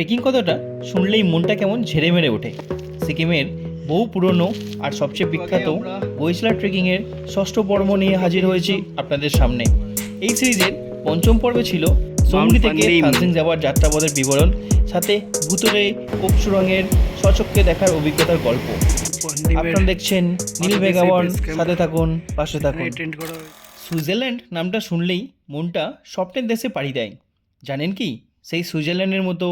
Trekking কথাটা শুনলেই মনটা কেমন ঝেড়ে মেরে ওঠে। সিকিমের বহু পুরনো আর সবচেয়ে বিখ্যাত বৈশলা ট্রেকিংয়ের ষষ্ঠ পর্ব নিয়ে হাজির হয়েছি আপনাদের সামনে। এই সিরিজের পঞ্চম পর্বে ছিল সৌমলি থেকে। থানসিং যাওয়ার যাত্রাপথের বিবরণ সাথে ভুতরে কোপসুরঙের সচক্ষে দেখার অভিজ্ঞতার গল্প। আপনারা দেখছেন নীল মেগাওয়ান সাথে থাকুন পাশে থাকুন। সুইজারল্যান্ড নামটা শুনলেই মনটা স্বপ্নের দেশে পাড়ি দেয়। জানেন কি? সেই সুইজারল্যান্ডের মতো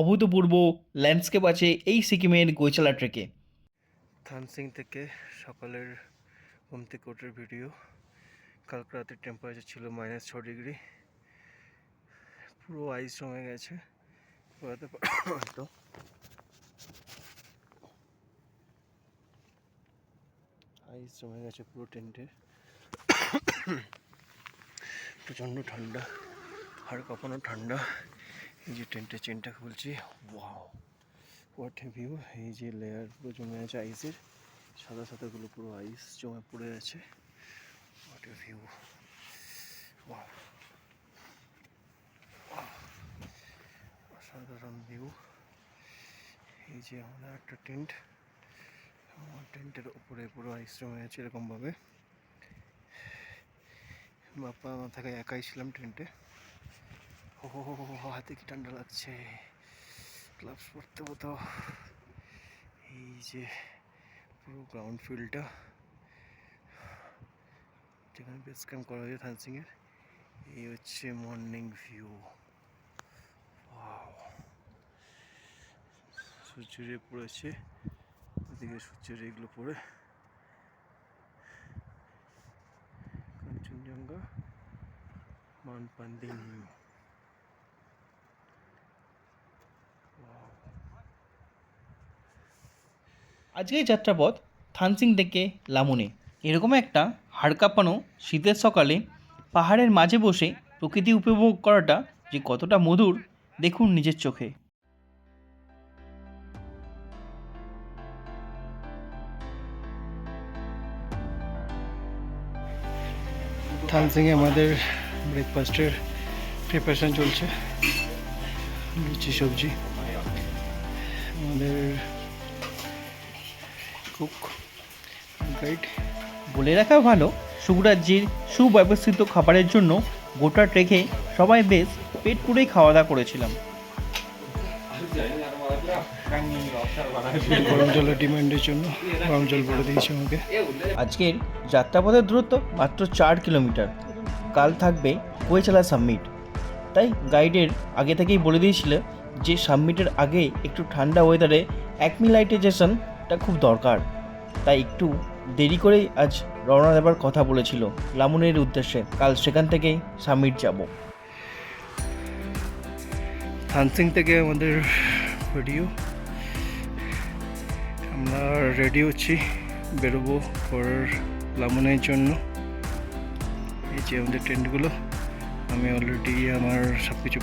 অভূতপূর্ব ল্যান্ডস্কেপ আছে এই সিকিমের গৈচালা ট্রেকে। থানসিং থেকে সকালের ঘুম থেকে ওঠার ভিডিও। কালকে রাতের টেম্পারেচার ছিল মাইনাস ছ ডিগ্রি পুরো আইস জমে গেছে। বেরোতে পারতো আইস জমে গেছে পুরো টেন্টে প্রচণ্ড ঠান্ডা। হাড় কাঁপানো ঠান্ডা। এই যে টেন্টের চেনটা খুলছি। ওয়াও হোয়াট এ ভিউ এই যে লেয়ার পুরো জমে আছে আইসের সাদা সাদাগুলো পুরো আইস জমে পড়ে আছে। হোয়াট এ ভিউ অসাধারণ ভিউ এই যে আমরা একটা টেন্ট। আমার টেন্টের উপরে পুরো আইস জমে আছে এরকমভাবে। বাপ্পা আমার একাই ছিলাম টেন্টে। ও হাতে কি ঠান্ডা লাগছে? গ্লাভস পরতে হতো এই যে পুরো গ্রাউন্ড ফিল্ডটা যেখানে বেস ক্যাম্প করা হয়েছে থানসিংয়ের এই হচ্ছে মর্নিং ভিউ সূর্য রে পড়েছে ওদিকে সূর্যের এগুলো পড়ে। কাঞ্চনজঙ্ঘা মাউন্ট আজকের যাত্রাপথ থানসিং থেকে লামুনে। এরকম একটা হাড় কাঁপানো শীতের সকালে পাহাড়ের মাঝে বসে প্রকৃতি উপভোগ করাটা যে কতটা মধুর, দেখুন নিজের চোখে। থানসিংয়ে আমাদের ব্রেকফাস্টের প্রিপারেশন চলছে। লুচি, সবজি। আমাদের কুক গাইড বলে রাখা ভালো। সুগরাজ্যের সুব্যবস্থিত খাবারের জন্য গোটা ট্রেকে সবাই বেশ পেট পুরেই খাওয়া দাওয়া করেছিলাম গরম জলের ডিমান্ডের জন্য গরম জল বলে দিয়েছে আমাকে। আজকের যাত্রাপথের দূরত্ব মাত্র চার কিলোমিটার। কাল থাকবে কোয়েচালা সাবমিট। তাই গাইডের আগে থেকেই বলে দিয়েছিল যে সাবমিটের আগে একটু ঠান্ডা ওয়েদারে অ্যাকমিলাইটেজেশনটা খুব দরকার। তাই একটু দেরি করেই আজ রওনা দেবার কথা বলেছিল লামুনের উদ্দেশ্যে। কাল সেখান থেকেই সাবমিট যাব। থানসিং থেকে আমাদের ভিডিও আমরা রেডি হচ্ছি বেরোবো ফর লামনের জন্য। এই যে আমাদের টেন্টগুলো আমি অলরেডি আমার সব কিছু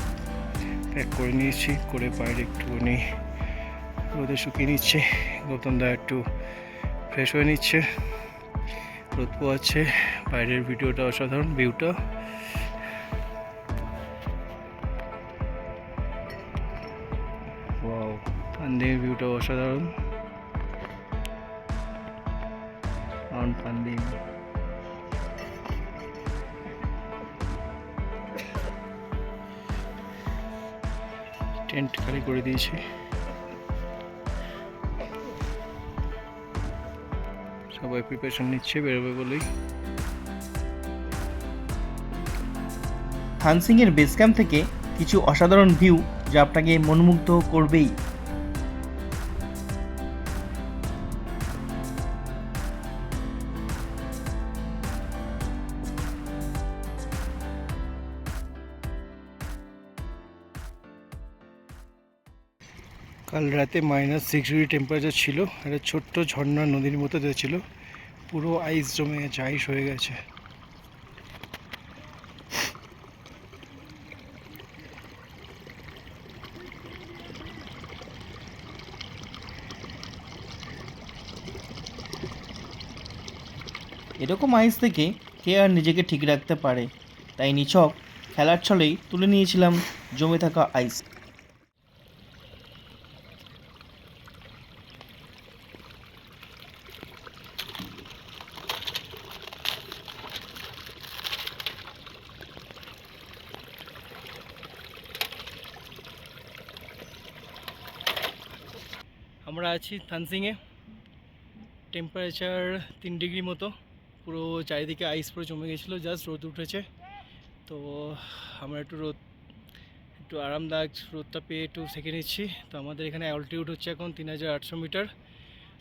প্যাক করে নিয়েছি, করে বাইরে একটুখানি রোদে শুকিয়ে নিচ্ছে গৌতম দা একটু ফ্রেশ হয়ে নিচ্ছে। রোদ পোয়াচ্ছে বাইরের ভিডিওটা অসাধারণ ভিউটা ওয়াও পান্দির ভিউটা অসাধারণ। মাউন্ট পান্দিম টেন্ট খালি করে দিয়েছি। সবাই প্রিপারেশন নিচ্ছে, বেরোবে বলেই। হানসিংয়ের বেস ক্যাম্প থেকে কিছু অসাধারণ ভিউ যা আপনাকে মনমুগ্ধ করবেই। কাল রাতে মাইনাস সিক্স ডিগ্রি টেম্পারেচার ছিল। একটা ছোট্ট ঝর্ণা নদীর মতো ছিল। পুরো আইস জমে গেছে আইস হয়ে গেছে। এরকম আইস থেকে কে আর নিজেকে ঠিক রাখতে পারে? তাই নিছক খেলার ছলেই তুলে নিয়েছিলাম জমে থাকা আইস আমরা আছি থানসিংয়ে টেম্পারেচার তিন ডিগ্রি মতো। পুরো চারিদিকে আইস পুরো জমে গেছিল জাস্ট রোদ উঠেছে। তো আমরা একটু রোদ একটু আরামদায়ক রোদটা পেয়ে একটু সেঁকে নিচ্ছি। তো আমাদের এখানে অল্টিটিউড হচ্ছে এখন তিন হাজার আটশো মিটার।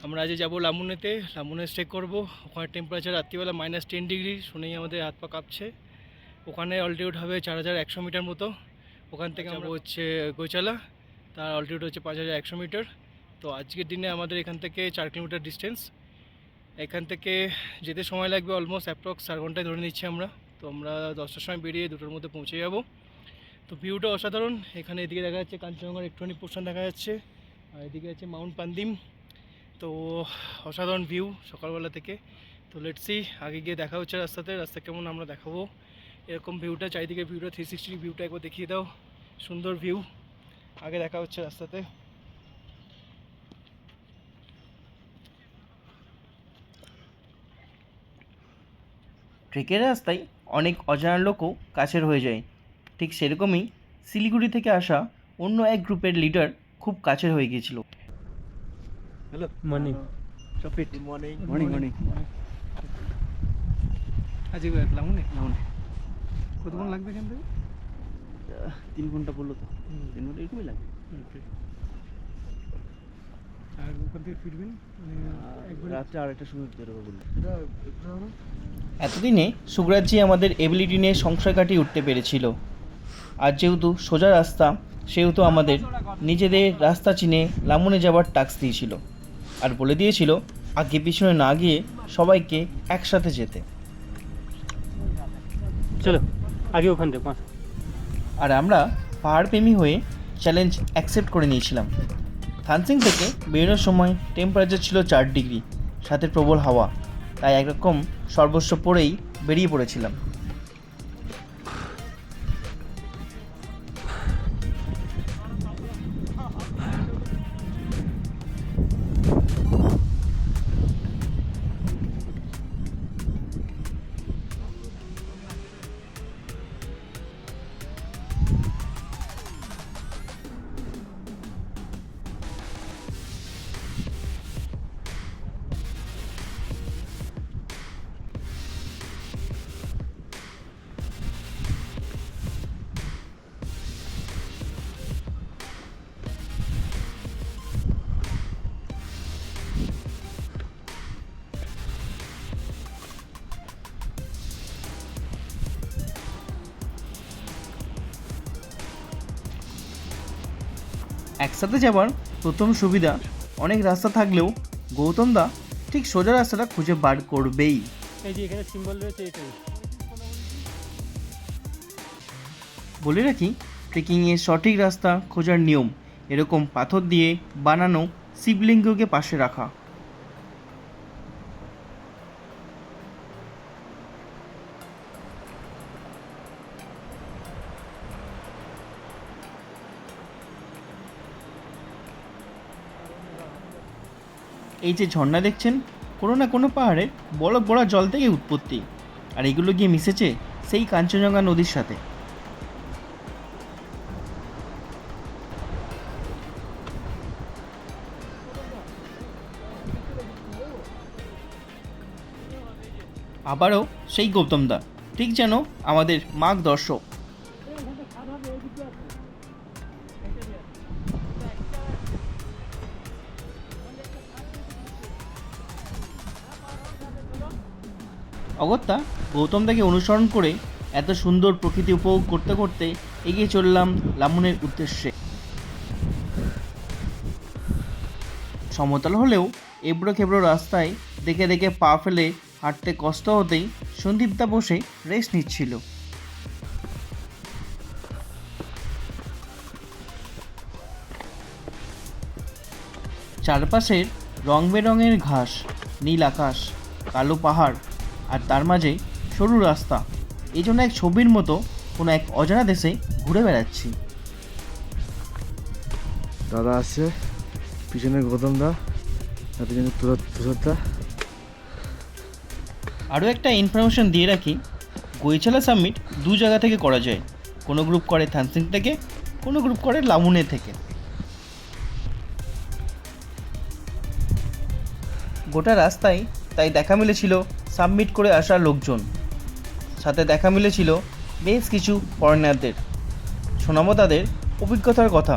আমরা আজ যাব লামুনেতে। লামুনে স্টে করব। ওখানে টেম্পারেচার রাত্রিবেলা মাইনাস টেন ডিগ্রি শুনেই আমাদের হাত পা কাঁপছে। ওখানে অল্টিটিউড হবে চার হাজার একশো মিটার মতো। ওখান থেকে আমরা হচ্ছে গোচালা। তার অল্টিটিউড হচ্ছে পাঁচ হাজার একশো মিটার। তো আজকের দিনে আমাদের এখান থেকে চার কিলোমিটার ডিস্টেন্স এখান থেকে যেতে সময় লাগবে অলমোস্ট অ্যাপ্রক্স চার ঘন্টায় ধরে নিচ্ছি আমরা। তো আমরা দশটার সময় বেরিয়ে দুটোর মধ্যে পৌঁছে যাব। তো ভিউটা অসাধারণ। এখানে এদিকে দেখা যাচ্ছে কাঞ্চনজঙ্ঘার একটুখানি পোর্শন দেখা যাচ্ছে। আর এদিকে আছে মাউন্ট পান্দিম তো অসাধারণ ভিউ সকালবেলা থেকে। তো লেটসি আগে গিয়ে দেখা হচ্ছে রাস্তাতে। রাস্তা কেমন আমরা দেখাবো। এরকম ভিউটা চারিদিকে ভিউটা থ্রি সিক্সটি ভিউটা একবার দেখিয়ে দাও। সুন্দর ভিউ আগে দেখা হচ্ছে রাস্তাতে। ট্রেকের রাস্তায় অনেক অজানা লোকও কাছের হয়ে যায়। ঠিক সেরকমই শিলিগুড়ি থেকে আসা অন্য এক গ্রুপের লিডার খুব কাছের হয়ে গিয়েছিল। হ্যালো মর্নিং চপিট মর্নিং মর্নিং মর্নিং আজকে লামুনে লামুনে কতক্ষণ লাগবে এখান থেকে তিন ঘণ্টা পড়ল তো তিন ঘণ্টা এরকমই লাগে ওকে আর ওখান থেকে ফিরবেন মানে রাত্রে আড়াইটার সময় বেরোবো বলল এতদিনে সুগরাজ্জি আমাদের এবিলিটি নিয়ে সংশয় কাটিয়ে উঠতে পেরেছিল। আর যেহেতু সোজা রাস্তা সেহেতু আমাদের নিজেদের রাস্তা চিনে লামুনে যাওয়ার টাক্স দিয়েছিল। আর বলে দিয়েছিল আগে পিছনে না গিয়ে সবাইকে একসাথে যেতে। চলো আগে ওখান থেকে আর আমরা পাহাড়প্রেমী হয়ে চ্যালেঞ্জ অ্যাকসেপ্ট করে নিয়েছিলাম। থানসিং থেকে বেরোনোর সময় টেম্পারেচার ছিল চার ডিগ্রি সাথে প্রবল হাওয়া। তাই একরকম সর্বস্ব পরেই বেরিয়ে পড়েছিলাম। একসাথে যাবার প্রথম সুবিধা অনেক রাস্তা থাকলেও গৌতম দা ঠিক সোজা রাস্তাটা খুঁজে বার করবেই। এই যে এখানে সিম্বল রয়েছে এটাই বলে রাখি ট্রেকিংয়ের সঠিক রাস্তা খোঁজার নিয়ম এরকম পাথর দিয়ে বানানো শিবলিঙ্গকে পাশে রাখা। এই যে ঝর্ণা দেখছেন, কোনো না কোনো পাহাড়ে বড় বড় জল থেকে উৎপত্তি। আর এগুলো গিয়ে মিশেছে সেই কাঞ্চনজঙ্ঘা নদীর সাথে। আবারও সেই গৌতম দা, ঠিক যেন আমাদের মাঘ দর্শক। অগত্যা গৌতম দাকে অনুসরণ করে এত সুন্দর প্রকৃতি উপভোগ করতে করতে এগিয়ে চললাম লামুনের উদ্দেশ্যে। সমতল হলেও এবড়ো খেবড়ো রাস্তায় দেখে দেখে পা ফেলে হাঁটতে কষ্ট হতেই সন্দীপদা বসে রেস্ট নিচ্ছিল। চারপাশের রং বেরঙের ঘাস, নীল আকাশ, কালো পাহাড় আর তার মাঝে সরু রাস্তা। এই জন্য এক ছবির মতো কোনো এক অজানা দেশে ঘুরে বেড়াচ্ছি। দাদা আছে পিছনে গৌতম দা তার পিছনে তুষারদা আরও একটা ইনফরমেশন দিয়ে রাখি গৈছালা সাবমিট দু জায়গা থেকে করা যায়। কোনো গ্রুপ করে থানসিং থেকে কোনো গ্রুপ করে লামুনে থেকে। গোটা রাস্তায় তাই দেখা মিলেছিল সাবমিট করে আসা লোকজন। সাথে দেখা মিলেছিল বেশ কিছু ফরেনারদের শোনাবো তাদের অভিজ্ঞতার কথা।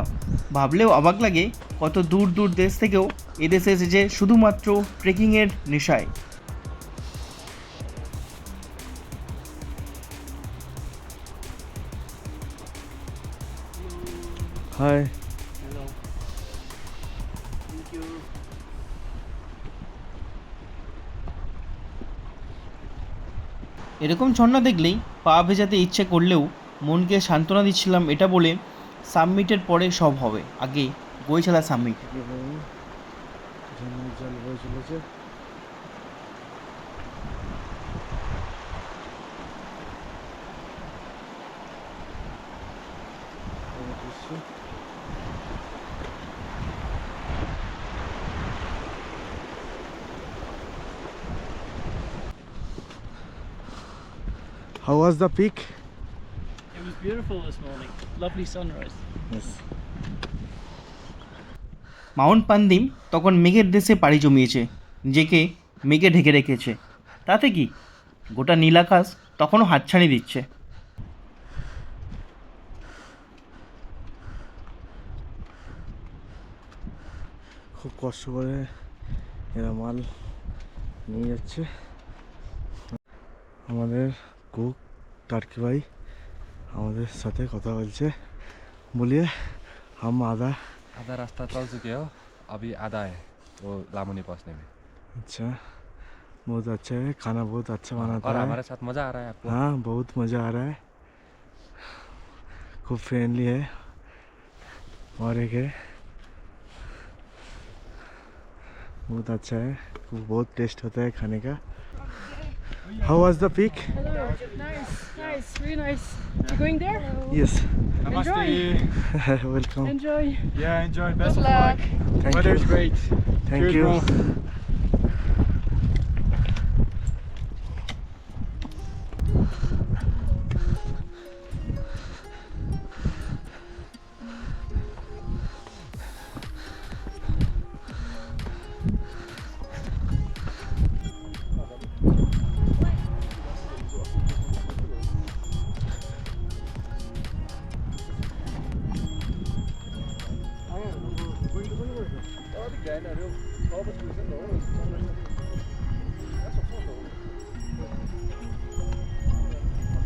ভাবলেও অবাক লাগে কত দূর দূর দেশ থেকেও এদেশে এসেছে শুধুমাত্র ট্রেকিংয়ের নেশায়। হাই এরকম ঝর্ণা দেখলেই পা ভেজাতে ইচ্ছে করলেও মনকে সান্ত্বনা দিচ্ছিলাম এটা বলে সাবমিটের পরে সব হবে। আগে বইছালা submit. Was the peak? It was beautiful this morning. Lovely sunrise. Yes. Mount Pandim তখন মেঘের দেশে পাড়ি জমিয়েছে নিজেকে মেঘে ঢেকে রেখেছে তাতে কি গোটা নীল আকাশ তখনও হাতছানি দিচ্ছে খুব কষ্ট করে এরা মাল নিয়ে যাচ্ছে আমাদের কুক टार्की भाई हमारे साथ कथा बोल बोलिए हम आधा आधा रास्ता चल चुके हो अभी आधा है वो लामुनी पहुँचने में अच्छा बहुत अच्छा है खाना बहुत अच्छा बनाता और है हमारे साथ मज़ा आ रहा है हाँ बहुत मज़ा आ रहा है खूब फ्रेंडली है और एक है बहुत अच्छा है बहुत टेस्ट होता है खाने का How was the peak? Hello. Nice, nice, really nice. You going there? Hello. Yes. Namaste. Welcome. Enjoy. Yeah, enjoy. Best Good of luck. luck. Thank Weather's you. great. Thank Cheers, you. Bro.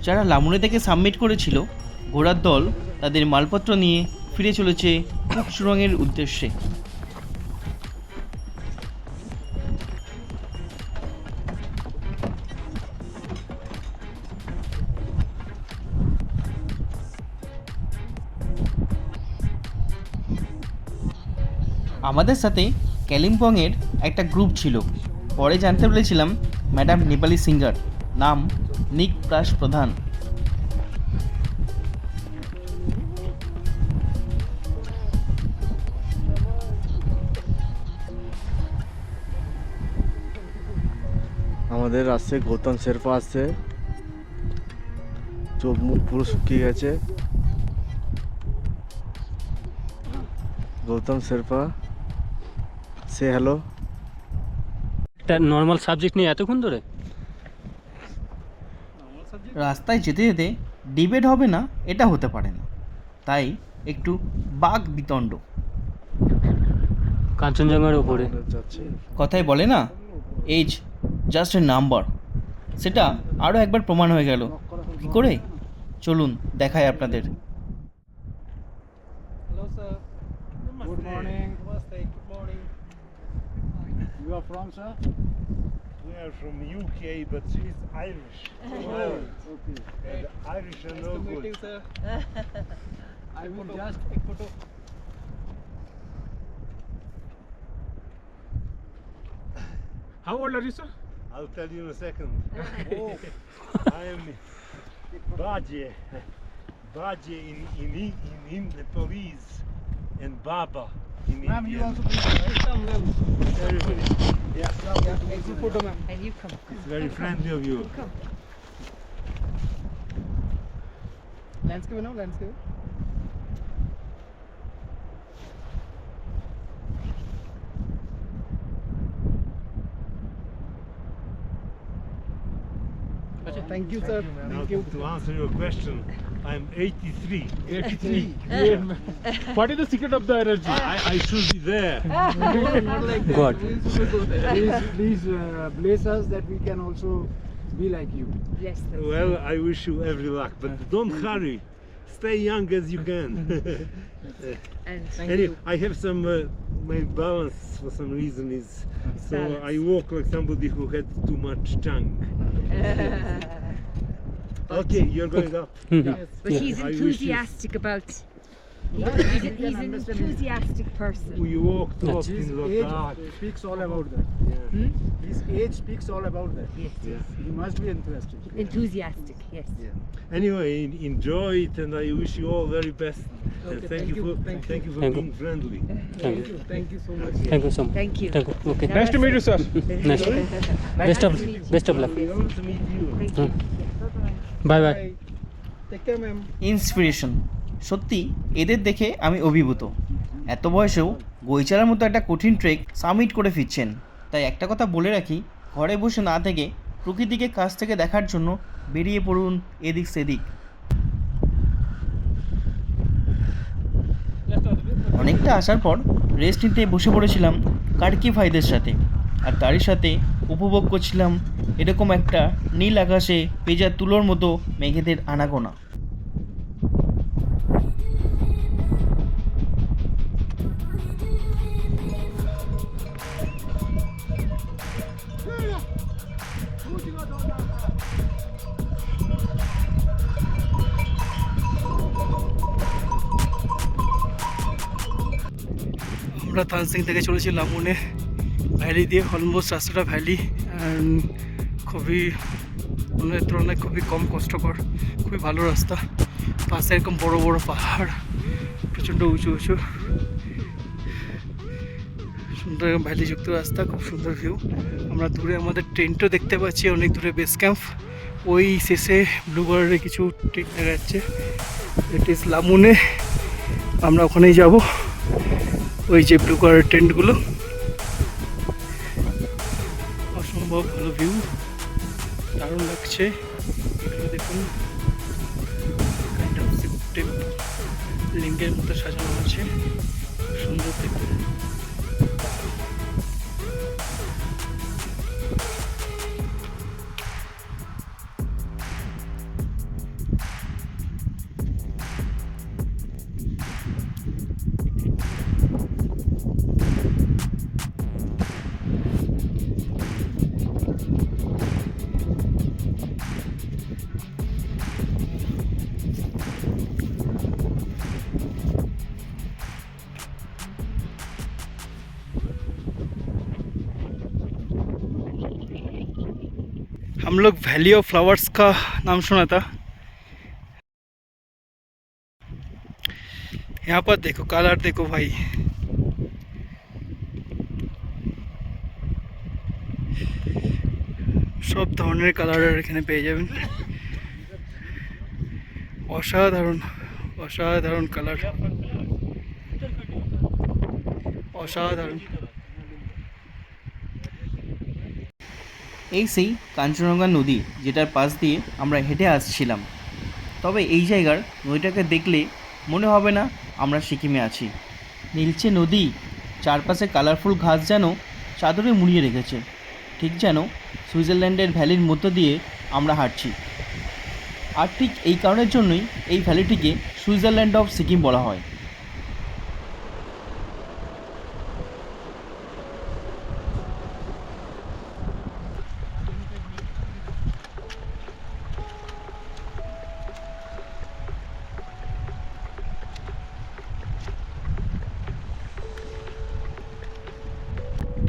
যারা লামুনে থেকে submit করেছিল ঘোড়ার দল তাদের মালপত্র নিয়ে ফিরে চলেছে কুক সুরঙ্গের উদ্দেশ্যে। আমাদের সাথে কালিম্পংয়ের একটা গ্রুপ ছিল। পরে জানতে পেরেছিলাম, ম্যাডাম নেপালি সিঙ্গার। নাম নিক প্রাস প্রধান। আমাদের আসছে গৌতম শেরপা আসছে চোখ মুখ পুরো শুকিয়ে গেছে। গৌতম শেরপা সে হ্যালো একটা নর্মাল সাবজেক্ট নিয়ে এতক্ষণ ধরে? রাস্তায় যেতে যেতে ডিবেট হবে না এটা হতে পারে না। তাই একটু বাঘ বিতণ্ড কাঞ্চনজঙ্ঘার উপরে। কথাই বলে না এজ জাস্ট এ নাম্বার সেটা আরও একবার প্রমাণ হয়ে গেল। কী করে? চলুন দেখায় আপনাদের। Good morning. Good morning. You are from, sir? We are from UK, but she's Irish. Oh, Okay. and the Irish are no good. sir. I will just take photo. How old are you, sir? I'll tell you in a second. Oh, I am Baje. Baje in, in, in, in Nepalese and Baba in Ma'am, you also please come. Everybody. Yeah, the photo, ma'am. And you come. it's very friendly of you. Landscape, no landscape. Thank you, sir. Now, to answer your question, I'm 83. 83. What is the secret of the energy? I, I should be there. Not like that. God. We will go there. Please, please uh, bless us that we can also be like you. Yes. Well, I wish you every luck, but don't hurry. Stay young as you can. And Thank Anyway, you. I have some. Uh, my balance for some reason is so Balance. I walk like somebody who had too much tongue. Okay, you're going up. Yes. but he's I wish you- enthusiastic about. He, he's, a- he's an enthusiastic person. You walk too That's- often His in the age dark. speaks all about that. Yeah. Hmm? His age speaks all about that. Yes, yes. He must be enthusiastic. Enthusiastic. Yes. Anyway, en- enjoy it, and I wish you all very best. and Okay, thank, thank you you, for thank you. thank you for Thank you. being friendly. Thank you. Thank you so much. Thank you so much. Thank you. Thank you. Okay. Nice to meet you, sir. Nice. Best of best of luck. We want to meet you. Thank you. Care, ma'am. Inspiration সত্যি এদের দেখে আমি অভিভূত। এত বয়সেও গৈচালার মতো একটা কঠিন ট্রেক সাবমিট করে ফিরছেন। তাই একটা কথা বলে রাখি ঘরে বসে না থেকে প্রকৃতিকে কাছ থেকে দেখার জন্য বেরিয়ে পড়ুন এদিক সেদিক। অনেকটা আসার পর রেস্ট নিতে বসে পড়েছিলাম কার্কি ভাইদের সাথে। আর তারই সাথে উপভোগ করছিলাম এরকম একটা নীল আকাশে পেজা তুলোর মতো মেঘেদের আনাগোনা। আমরা তানসিং থেকে চলেছি লামুনে ভ্যালি দিয়ে অলমোস্ট রাস্তাটা ভ্যালি খুবই অন্যের তুলনায় খুবই কম কষ্টকর, খুবই ভালো রাস্তা। পাশে এরকম বড় বড় পাহাড়, প্রচণ্ড উঁচু উঁচু। সুন্দর এরকম ভ্যালিযুক্ত রাস্তা, খুব সুন্দর ভিউ আমরা দূরে আমাদের টেন্টও দেখতে পাচ্ছি, অনেক দূরে বেস ক্যাম্প ওই শেষে ব্লু কালারের কিছু টেন্ট দেখা যাচ্ছে। It is Lamune. আমরা ওখানেই যাব। ওই যে ব্লু কালার টেন্টগুলো অসম্ভব ভালো ভিউ দারুণ লাগছে। এগুলো দেখুন। লিঙ্গের মতো সাজানো আছে। সুন্দর দেখতে हम लोग वैली ऑफ फ्लावर्स का नाम सुना था यहाँ पर देखो कलर देखो भाई সব ধরনের কালারের এখানে পেয়ে যাবেন অসাধারণ অসাধারণ কালার অসাধারণ এই সেই কাঞ্চনজঙ্ঘা নদী যেটার পাশ দিয়ে আমরা হেঁটে আসছিলাম। তবে এই জায়গার নদীটাকে দেখলে মনে হবে না আমরা সিকিমে আছি। নীলচে নদী চারপাশে কালারফুল ঘাস যেন চাদরে মুড়িয়ে রেখেছে। ঠিক যেন সুইজারল্যান্ডের ভ্যালির মধ্য দিয়ে আমরা হাঁটছি। আর ঠিক এই কারণের জন্যই এই ভ্যালিটিকে সুইজারল্যান্ড অফ সিকিম বলা হয়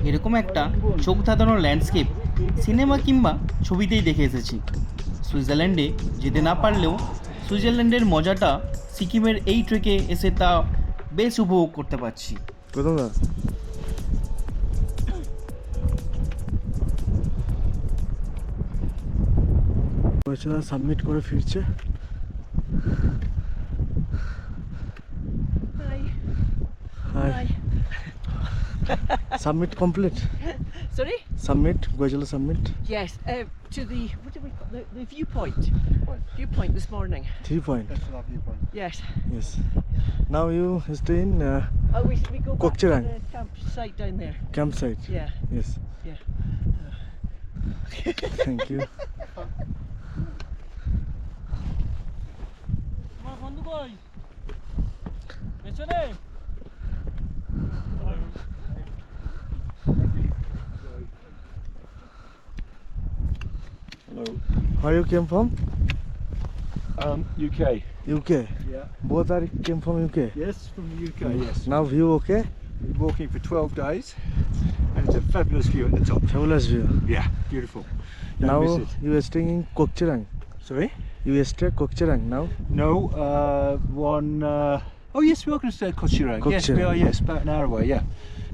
এরকম একটা চোখ ধাঁধানো ল্যান্ডস্কেপ সিনেমা কিংবা ছবিতেই দেখে এসেছি। সুইজারল্যান্ডে যেতে না পারলেও সুইজারল্যান্ডের মজাটা সিকিমের এই ট্রেকে এসে তা বেশ উপভোগ করতে পারছি। সাবমিট করে ফিরছে. Hi Submit complete Sorry? Submit গোয়েচলা submit Yes. Uh, to the what do we call the, the viewpoint. Viewpoint this morning. Three point Yes. Yes now you stay in Oh, we, we go back to Kokcherang. the campsite down there. Camp site Yeah. Yes Yeah. Thank you বন্ধু কই পেছনে Where you came from? Um, UK. UK. Yeah. Both are came from UK. Yes, from the UK. Yes. Now view okay? Been walking for 12 days, and it's a fabulous view at the top. Fabulous view. Yeah, beautiful. Don't now you are staying in Kokcherang. Sorry. You stay Kokcherang now. No, uh, one. Uh, oh yes, we are going to stay at Kochirang. Yes, we are. Yes, about an hour away. Yeah,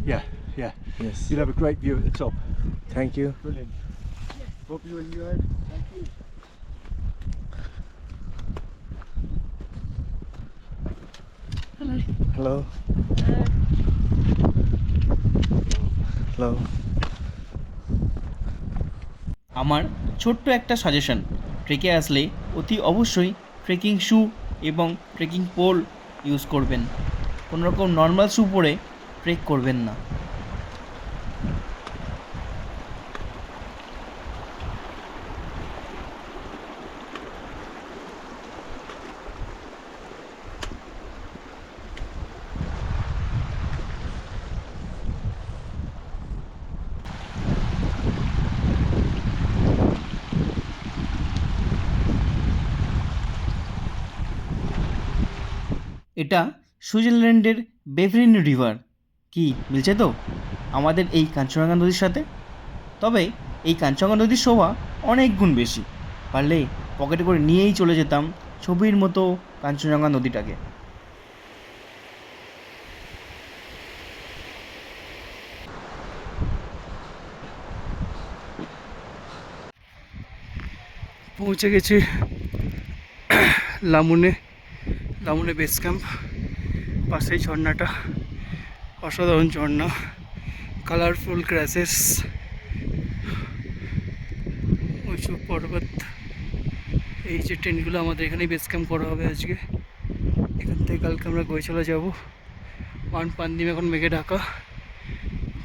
yeah, yeah. Yes. You'll have a great view at the top. Thank you. Brilliant. Hope you enjoyed. Thank you. Hello. Hello. Hello. আমার ছোট্ট একটা suggestion ট্রেকে আসলে অতি অবশ্যই trekking shoe এবং trekking pole use করবেন কোনো রকম নর্মাল শ্যু পরে ট্রেক করবেন না এটা সুইজারল্যান্ডের বেভরিন রিভার। কি, মিলছে তো? আমাদের এই কাঞ্চনজঙ্ঘা নদীর সাথে? তবে এই কাঞ্চনজঙ্ঘা নদীর শোভা অনেক গুণ বেশি। পারলে পকেটে করে নিয়েই চলে যেতাম ছবির মতো কাঞ্চনজঙ্ঘা নদীটাকে। পৌঁছে গেছি লামুনে। লামুনে বেস ক্যাম্প পাশেই ঝর্ণাটা, অসাধারণ ঝর্ণা কালারফুল গ্রাসেস উঁচু পর্বত। এই যে ট্রেনগুলো আমাদের এখানেই বেস ক্যাম্প করা হবে আজকে। এখান থেকে কালকে আমরা গৈছলা যাব। ওয়ান পান্দিম এখন মেঘে ঢাকা।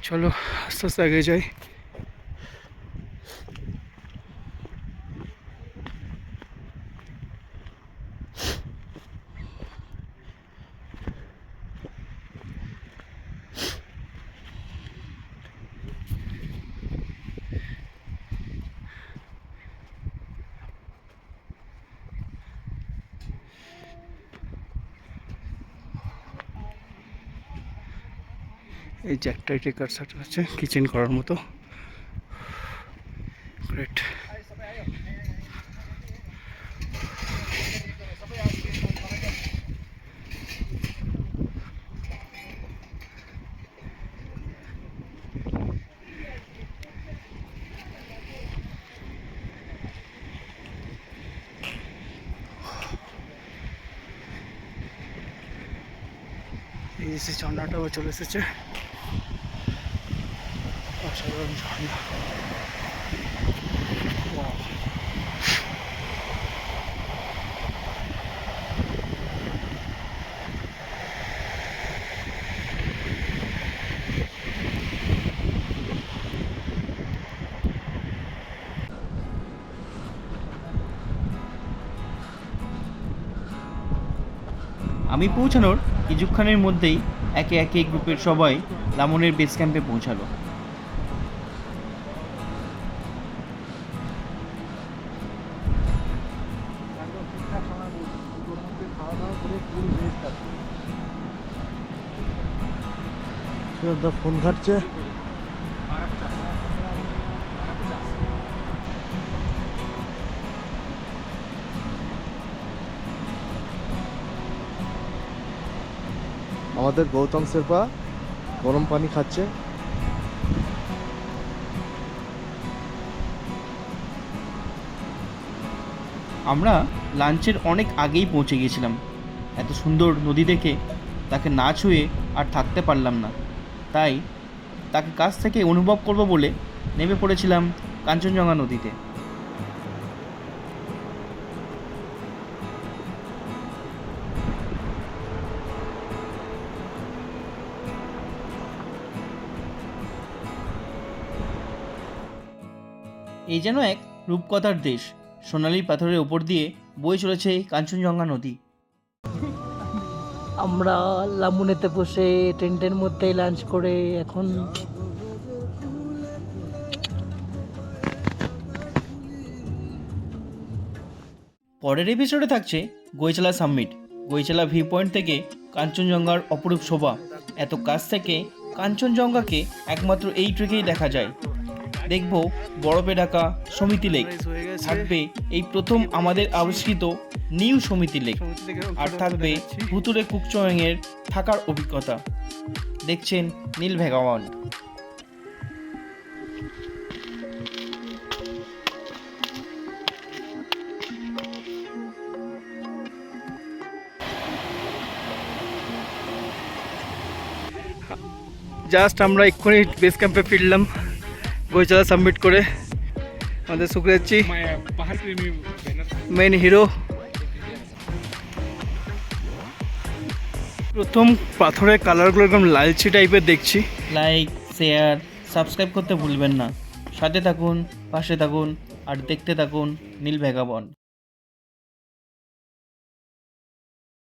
চলো আস্তে আস্তে আগে যাই। এই যে একটা টেকার সাট আছে কিচেন করার মতো। গ্রেট এই চলে এসেছে। আমি পৌঁছানোর কিছুক্ষণের মধ্যেই একে একে গ্রুপের সবাই লামনের বেস ক্যাম্পে পৌঁছালো। দা ফোন ঘাটছে। আমাদের গৌতম শেরপা গরম পানি খাচ্ছে। আমরা লাঞ্চের অনেক আগেই পৌঁছে গিয়েছিলাম। এত সুন্দর নদী দেখে তাকে না ছুঁয়ে আর থাকতে পারলাম না। তাই তাকে কাছ থেকে অনুভব করব বলে নেমে পড়েছিলাম কাঞ্চনজঙ্ঘা নদীতে। এই যেন এক রূপকথার দেশ। সোনালি পাথরের ওপর দিয়ে বয়ে চলেছে কাঞ্চনজঙ্ঘা নদী। আমরা লামুনেতে বসে টেন্টের মধ্যে লাঞ্চ করে এখন পরের এপিসোডে থাকছে Goechala summit Goechala view point থেকে কাঞ্চনজঙ্ঘার অপরূপ শোভা। এত কাছ থেকে কাঞ্চনজঙ্ঘাকে একমাত্র এই ট্রেকেই দেখা যায়। দেখব বরফে ঢাকা সমিতি লেক। থাকবে এই প্রথম আমাদের আবিষ্কৃত নিউ সমিতি লেক। আর থাকবে ভুতুরে কুকচোয়েংয়ের থাকার অভিজ্ঞতা। দেখছেন নীল ভেগাওয়ান। জাস্ট আমরা এক্ষুনি বেস ক্যাম্পে ফিরলাম। বইচালা সাবমিট করে আমাদের সুক্রেচ্ছি মেন হিরো প্রথম পাথরের কালারগুলো একদম লালচে টাইপের দেখছি লাইক শেয়ার সাবস্ক্রাইব করতে ভুলবেন না। সাথে থাকুন, পাশে থাকুন, আর দেখতে থাকুন নীল ভেগাবন